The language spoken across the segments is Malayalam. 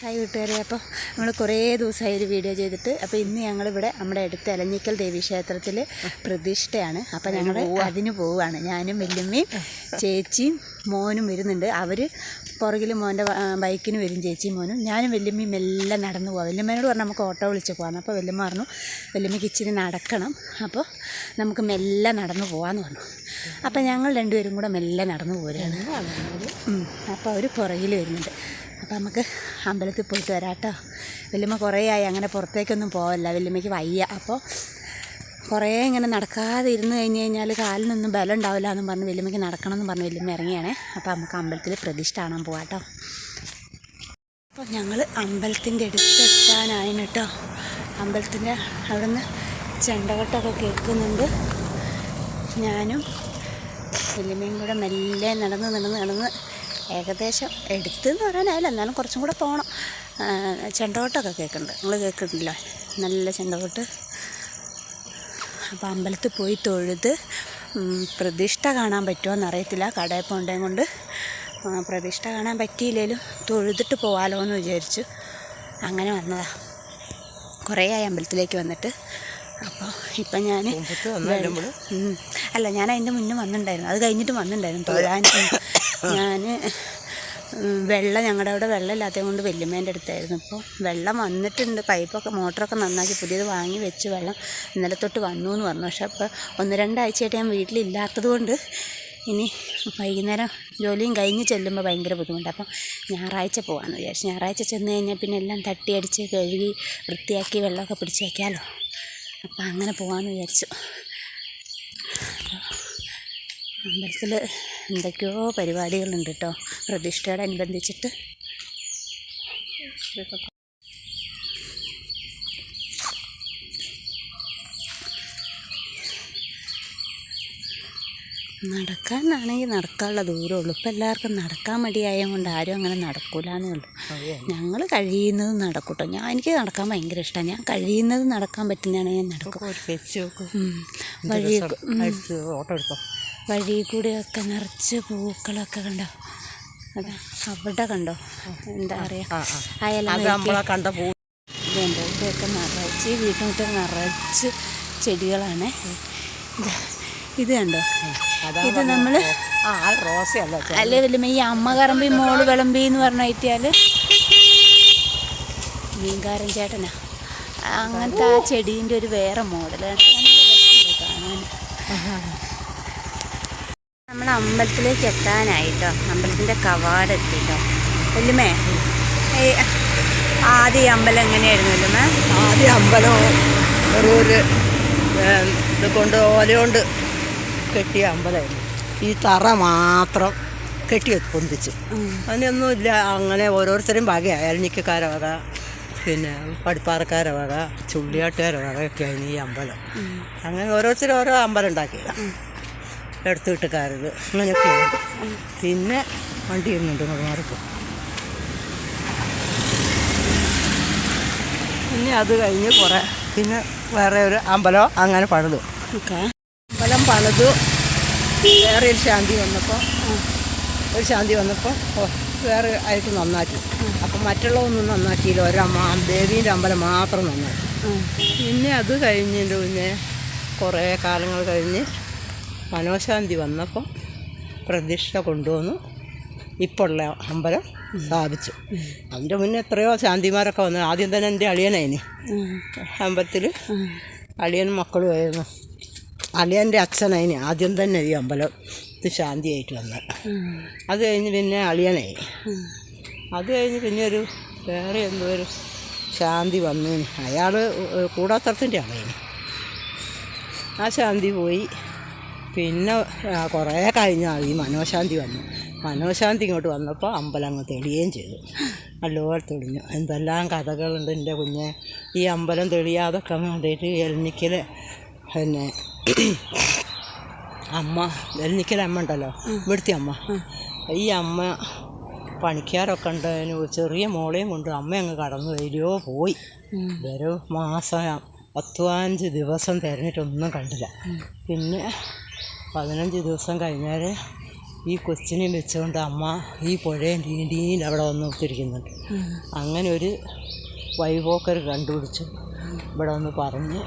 ഹായ് കൂട്ടുകാരെ അപ്പോൾ നമ്മൾ കുറേ ദിവസമായി ഒരു വീഡിയോ ചെയ്തിട്ട് അപ്പോൾ ഇന്ന് ഞങ്ങളിവിടെ നമ്മുടെ അടുത്ത എലഞ്ഞിക്കൽ ദേവീക്ഷേത്രത്തിൽ പ്രതിഷ്ഠയാണ്. അപ്പോൾ ഞങ്ങൾ അതിന് പോവുകയാണ് ഞാനും വല്യമ്മയും ചേച്ചിയും മോനും വരുന്നുണ്ട്. അവർ പുറകിൽ മോന്റെ ബൈക്കിന് വരും ചേച്ചിയും മോനും. ഞാനും വല്യമ്മയും എല്ലാം നടന്നു പോവാം. വല്യമ്മേനോട് പറഞ്ഞാൽ നമുക്ക് ഓട്ടോ വിളിച്ച് പോകാമെന്ന് അപ്പോൾ വല്യമ്മ പറഞ്ഞു വല്യമ്മയ്ക്ക് ഇച്ചിരി നടക്കണം. അപ്പോൾ നമുക്ക് മെല്ലെ നടന്നു പോകാമെന്ന് പറഞ്ഞു. അപ്പോൾ ഞങ്ങൾ രണ്ടുപേരും കൂടെ മെല്ലെ നടന്നു പോരുകയാണ്. അപ്പോൾ അവർ പുറകിൽ വരുന്നുണ്ട്. അപ്പോൾ നമുക്ക് അമ്പലത്തിൽ പോയിട്ട് വരാം കേട്ടോ വല്യമ്മ കുറേ ആയി അങ്ങനെ പുറത്തേക്കൊന്നും പോകല്ല വല്യമ്മയ്ക്ക് വയ്യ. അപ്പോൾ കുറേ ഇങ്ങനെ നടക്കാതെ ഇരുന്ന് കഴിഞ്ഞ് കഴിഞ്ഞാൽ കാലിനൊന്നും ബലം ഉണ്ടാവില്ല എന്നും പറഞ്ഞ് വല്യമ്മയ്ക്ക് നടക്കണം എന്ന് പറഞ്ഞ് വല്യമ്മ ഇറങ്ങിയാണേ. അപ്പോൾ നമുക്ക് അമ്പലത്തിൽ പ്രതിഷ്ഠ കാണാൻ കേട്ടോ. അപ്പോൾ ഞങ്ങൾ അമ്പലത്തിന്റെ അടുത്തെത്താനായിന് കേട്ടോ അമ്പലത്തിന്റെ അവിടെ നിന്ന് ചെണ്ടകൊട്ടൊക്കെ കേൾക്കുന്നുണ്ട്. ഞാനും വല്യമ്മയും കൂടെ മെല്ലെ നടന്ന് നടന്ന് നടന്ന് ഏകദേശം എടുത്തെന്ന് പറയാനായില്ല. എന്നാലും കുറച്ചും കൂടെ പോകണം ചെണ്ടകോട്ടൊക്കെ കേൾക്കുന്നുണ്ട് നിങ്ങൾ കേൾക്കുന്നുണ്ടല്ലോ നല്ല ചെണ്ടകോട്ട് അപ്പോൾ അമ്പലത്തിൽ പോയി തൊഴുത് പ്രതിഷ്ഠ കാണാൻ പറ്റുമോ എന്നറിയത്തില്ല കടയിൽ പോകേണ്ടതും കൊണ്ട് പ്രതിഷ്ഠ കാണാൻ പറ്റിയില്ലെങ്കിലും തൊഴുതിട്ട് പോവാലോ എന്ന് വിചാരിച്ചു. അങ്ങനെ വന്നതാ. കുറേ ആയി അമ്പലത്തിലേക്ക് വന്നിട്ട്. അപ്പോൾ ഇപ്പം ഞാൻ അല്ല ഞാൻ അതിന്റെ മുന്നേ വന്നിട്ടുണ്ടായിരുന്നു. അത് കഴിഞ്ഞിട്ട് വന്നിട്ടുണ്ടായിരുന്നു. തൊഴാൻ ഞാൻ വെള്ളം ഞങ്ങളുടെ അവിടെ വെള്ളം ഇല്ലാത്തത് കൊണ്ട് വല്യമ്മേന്റെ അടുത്തായിരുന്നു. ഇപ്പോൾ വെള്ളം വന്നിട്ടുണ്ട് പൈപ്പൊക്കെ മോട്ടറൊക്കെ നന്നാക്കി പുതിയത് വാങ്ങി വെച്ച് വെള്ളം ഇന്നലെ തൊട്ട് വന്നു എന്ന് പറഞ്ഞു. പക്ഷേ അപ്പോൾ ഒന്ന് രണ്ടാഴ്ചയായിട്ട് ഞാൻ വീട്ടിലില്ലാത്തത് കൊണ്ട് ഇനി വൈകുന്നേരം ജോലിയും കഴിഞ്ഞ് ചെല്ലുമ്പോൾ ഭയങ്കര ബുദ്ധിമുട്ടാണ് അപ്പം ഞായറാഴ്ച പോകാമെന്ന് വിചാരിച്ചു. ഞായറാഴ്ച ചെന്ന് കഴിഞ്ഞാൽ പിന്നെ എല്ലാം തട്ടിയടിച്ച് കഴുകി വൃത്തിയാക്കി വെള്ളമൊക്കെ പിടിച്ച് വയ്ക്കാമല്ലോ അപ്പം അങ്ങനെ പോകാമെന്ന് വിചാരിച്ചു. അമ്പലത്തിൽ എന്തൊക്കെയോ പരിപാടികളുണ്ട് കേട്ടോ. പ്രതിഷ്ഠയോടനുബന്ധിച്ചിട്ട് നടക്കാനാണെങ്കിൽ നടക്കാനുള്ള ദൂരമുള്ളൂ. ഇപ്പം എല്ലാവർക്കും നടക്കാൻ മടിയായതുകൊണ്ട് ആരും അങ്ങനെ നടക്കൂലെന്നേ ഉള്ളൂ. ഞങ്ങൾ കഴിയുന്നത് നടക്കൂട്ടോ. ഞാൻ എനിക്ക് നടക്കാൻ ഭയങ്കര ഇഷ്ടമാണ് ഞാൻ കഴിയുന്നത് നടക്കാൻ പറ്റുന്നതാണെങ്കിൽ ഞാൻ നടക്കും വഴിയൊക്കെ. വഴി ഓട്ടോ എടുത്തോ? വഴി കൂടെയൊക്കെ നിറച്ച് പൂക്കളൊക്കെ കണ്ടോ? അതാ അവിടെ കണ്ടോ? എന്താ പറയുക അയല അത് നമ്മളെ കണ്ട പൂ ഇതുണ്ട്. ഇതൊക്കെ നിറച്ച് വീട്ടുമുട്ട് നിറച്ച് ചെടികളാണ്. ഇത് ഇത് കണ്ടോ? ഇത് നമ്മൾ അല്ലെ വല്യമ്മ ഈ അമ്മ കറമ്പി മോൾ വിളമ്പി എന്ന് പറഞ്ഞു കിട്ടിയാൽ മീൻകാരൻ ചേട്ടനാ. അങ്ങനത്തെ ആ ചെടീന്റെ ഒരു വേറെ മോഡലാണ്. കാണാൻ നമ്മൾ അമ്പലത്തിലേക്ക് എത്താനായിട്ടോ അമ്പലത്തിന്റെ കവാടെത്തിട്ടോ. വല്ലുമേ ആദ്യ അമ്പലം എങ്ങനെയായിരുന്നു വല്ലുമേ ആദ്യ അമ്പലം ഒരു ഇത് കൊണ്ട് ഓലയോണ്ട് കെട്ടിയ അമ്പലമായിരുന്നു. ഈ തറ മാത്രം കെട്ടി പൊന്തിച്ച്. അതിനൊന്നുമില്ല അങ്ങനെ ഓരോരുത്തരും വക പിന്നെ പടിപ്പാറക്കാരെ വക ചുള്ളിയാട്ടുകാരെ വക ഒക്കെയായിരുന്നു ഈ അമ്പലം. അങ്ങനെ ഓരോരുത്തരും ഓരോ അമ്പലം ഉണ്ടാക്കിയതാണ് എടുത്തു വീട്ടുകാരത്. അങ്ങനെയൊക്കെയാണ്. പിന്നെ വണ്ടി ഇരുന്നുണ്ട് ഇങ്ങോട്ട് മാറിപ്പോ. പിന്നെ അത് കഴിഞ്ഞ് കുറേ. പിന്നെ വേറെ ഒരു അമ്പലം അങ്ങനെ പണിതു. അമ്പലം പണിതു. വേറെ ഒരു ശാന്തി വന്നപ്പോൾ ഒരു ശാന്തി വന്നപ്പോൾ വേറെ ആയിട്ട് നന്നാക്കി. അപ്പം മറ്റുള്ളതൊന്നും നന്നാക്കിയില്ല. ഒരമ്മ ദേവീന്റെ അമ്പലം മാത്രം നന്നാക്കി. പിന്നെ അത് കഴിഞ്ഞിട്ട് പിന്നെ കുറേ കാലങ്ങൾ കഴിഞ്ഞ് മനോശാന്തി വന്നപ്പോൾ പ്രതിഷ്ഠ കൊണ്ടുവന്നു. ഇപ്പോൾ ഉള്ള അമ്പലം സ്ഥാപിച്ചു. അതിന്റെ മുന്നേ എത്രയോ ശാന്തിമാരൊക്കെ വന്നു. ആദ്യം തന്നെ എന്റെ അളിയനായിന് അമ്പലത്തിൽ അളിയനും മക്കളുമായിരുന്നു അളിയന്റെ അച്ഛനായിന് ആദ്യം തന്നെ ഈ അമ്പലം ഇത് ശാന്തിയായിട്ട് വന്നത്. അത് കഴിഞ്ഞ് പിന്നെ അളിയനായി. അത് കഴിഞ്ഞ് പിന്നെ ഒരു വേറെ എന്തോ ഒരു ശാന്തി വന്നു അയാൾ കൂടാത്തരത്തിന്റെ ആളായിരുന്നു ആ ശാന്തി പോയി. പിന്നെ കുറേ കഴിഞ്ഞാൽ ഈ മനോശാന്തി വന്നു. മനോശാന്തി ഇങ്ങോട്ട് വന്നപ്പോൾ അമ്പലം അങ്ങ് തെളിയുകയും ചെയ്തു. നല്ലപോലെ തെളിഞ്ഞു. എന്തെല്ലാം കഥകളുണ്ട് എന്റെ കുഞ്ഞെ. ഈ അമ്പലം തെളിയാതൊക്കെ വേണ്ടിയിട്ട് എൽനിക്കൽ പിന്നെ അമ്മ എൽനിക്കൽ അമ്മ ഉണ്ടല്ലോ? ഇവിടുത്തെ അമ്മ. ഈ അമ്മ പണിക്കാരൊക്കെ ഉണ്ടതിന് ചെറിയ മോളെയും കൊണ്ട് അമ്മ അങ്ങ് കടന്നു വരികയോ പോയി. ഒരു മാസം പത്ത് പതിനഞ്ച് ദിവസം തിരഞ്ഞിട്ടൊന്നും കണ്ടില്ല. പിന്നെ പതിനഞ്ച് ദിവസം കഴിഞ്ഞാൽ ഈ കൊച്ചിനെയും വെച്ചുകൊണ്ട് അമ്മ ഈ പുഴയും രീതിയിൽ അവിടെ വന്ന് ഒത്തിരിക്കുന്നുണ്ട്. അങ്ങനെ ഒരു വൈവോക്കർ കണ്ടുപിടിച്ചു ഇവിടെ വന്ന് പറഞ്ഞ്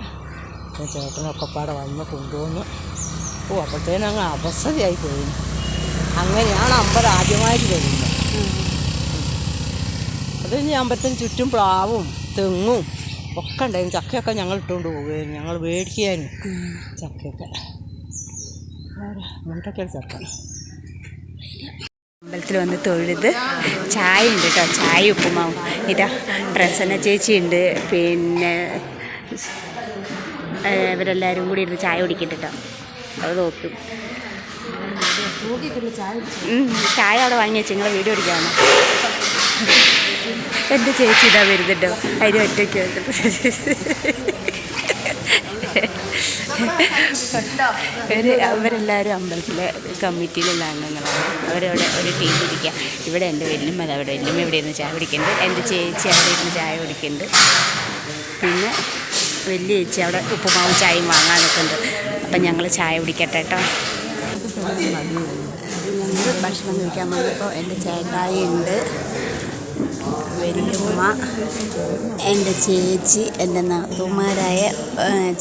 ചേട്ടനൊക്കെ പാടെ വന്ന് കൊണ്ടുവന്ന് ഓ അപ്പോഴത്തേനും അങ്ങ് അവസ്ഥയായി പോയി. അങ്ങനെയാണ് അമ്പലം ആദ്യമായിട്ട് വരുന്നത്. അത് കഴിഞ്ഞ് അമ്പലത്തിന് ചുറ്റും പ്ലാവും തെങ്ങും ഒക്കെ ഉണ്ടായിരുന്നു. ചക്കയൊക്കെ ഞങ്ങൾ ഇട്ടുകൊണ്ട് പോവുകയായിരുന്നു. ഞങ്ങൾ മേടിക്കുകയായിരുന്നു. ചക്കയൊക്കെ. അമ്പലത്തിൽ വന്ന് തൊഴുത് ചായ ഉണ്ട് കേട്ടോ. ചായ ഉപ്പുമാവും. ഇതാ പ്രസന്ന ചേച്ചി ഉണ്ട്. പിന്നെ ഇവരെല്ലാവരും കൂടി ഇരുന്ന് ചായ കുടിക്കട്ടോ കേട്ടോ. അത് നോക്കും. ചായ അവിടെ വാങ്ങി വെച്ച്. നിങ്ങളെ വീഡിയോ എടുക്കാണ് എന്റെ ചേച്ചി ഇതാ വരുന്നുണ്ടോ അതിന് ഒറ്റയ്ക്ക് ഒരു അവരെല്ലാവരും അമ്പലത്തിലെ കമ്മിറ്റിയിലുള്ള അംഗങ്ങളാണ് അവരവിടെ ഒരു ടീം ഇരിക്കുക ഇവിടെ എന്റെ വല്യമ്മ അവിടെ വല്യമ്മ ഇവിടെ ഇരുന്ന് ചായ കുടിക്കുന്നുണ്ട്. എന്റെ ചേച്ചി അവിടെ ഇരുന്ന് ചായ കുടിക്കുന്നുണ്ട്. പിന്നെ വലിയ ചേച്ചി അവിടെ ഉപ്പുമാവും ചായയും വാങ്ങാൻ നിൽക്കുന്നുണ്ട് അപ്പം ഞങ്ങൾ ചായ കുടിക്കട്ടെ കേട്ടോ. ഭക്ഷണം കഴിക്കാൻ വന്നപ്പോൾ എന്റെ ചേട്ടായി ഉണ്ട്. വല്യമ്മ എന്റെ ചേച്ചി എന്റെ നാത്തൂമാരായ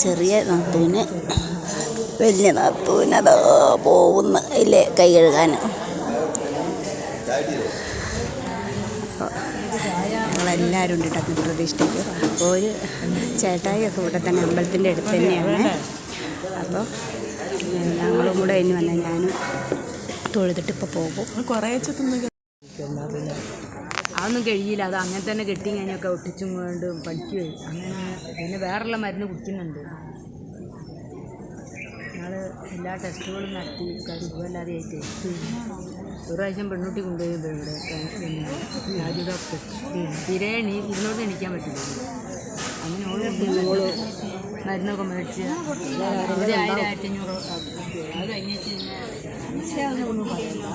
ചെറിയ നാത്തൂന് വലിയ നാത്തൂന് അതാ പോകുന്ന ഇല്ലേ കൈ കഴുകാൻ. ഞങ്ങളെല്ലാവരും ഉണ്ട് കേട്ടോ അന്ന് അപ്പോൾ ഒരു ചേട്ടായിയൊക്കെ ഇവിടെ തന്നെ അമ്പലത്തിന്റെ അടുത്ത് തന്നെയാണ്. അപ്പോൾ ഞങ്ങളും കൂടെ ഇനി വന്നാൽ ഞാനും തൊഴുതിട്ട് ഇപ്പോൾ പോകും. കുറേ അതൊന്നും കഴിയില്ല. അത് അങ്ങനെ തന്നെ കെട്ടി കഴിഞ്ഞൊക്കെ ഒട്ടിച്ചും കൊണ്ട് പഠിക്കുകയും അങ്ങനെ പിന്നെ വേറെയുള്ള മരുന്ന് കുടിക്കുന്നുണ്ട്. ഞങ്ങൾ എല്ലാ ടെസ്റ്റുകളും നടത്തി കരുതല്ലാതെ ആയിട്ട് ഒരു പ്രാവശ്യം പെൺകുട്ടി കൊണ്ടുപോയി ഇവിടെ. പിന്നെ ആദ്യ ഡോക്ടർ. തീരെ എണീ ഇരുന്നോട്ട് എണീക്കാൻ പറ്റില്ല. അങ്ങനെ ഓരോ മരുന്നൊക്കെ മേടിച്ച് ഒരു ആയിരം ആയിരത്തി അഞ്ഞൂറ് അത് കഴിഞ്ഞിട്ട്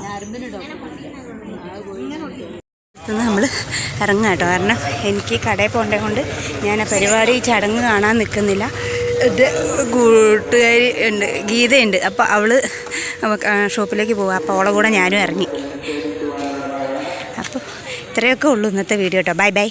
നരമ്പിന് ഡോക്ടർ. നമ്മൾ ഇറങ്ങുക കേട്ടോ. കാരണം എനിക്ക് കടയിൽ പോകേണ്ടത് കൊണ്ട് ഞാൻ ആ പരിപാടി ചടങ്ങ് കാണാൻ നിൽക്കുന്നില്ല. ഇത് കൂട്ടുകാരി ഉണ്ട് ഗീതയുണ്ട്. അപ്പോൾ അവൾ ഷോപ്പിലേക്ക് പോവുക അപ്പോൾ അവളെ കൂടെ ഞാനും ഇറങ്ങി. അപ്പോൾ ഇത്രയൊക്കെ ഉള്ളൂ ഇന്നത്തെ വീഡിയോ കേട്ടോ. Bye bye.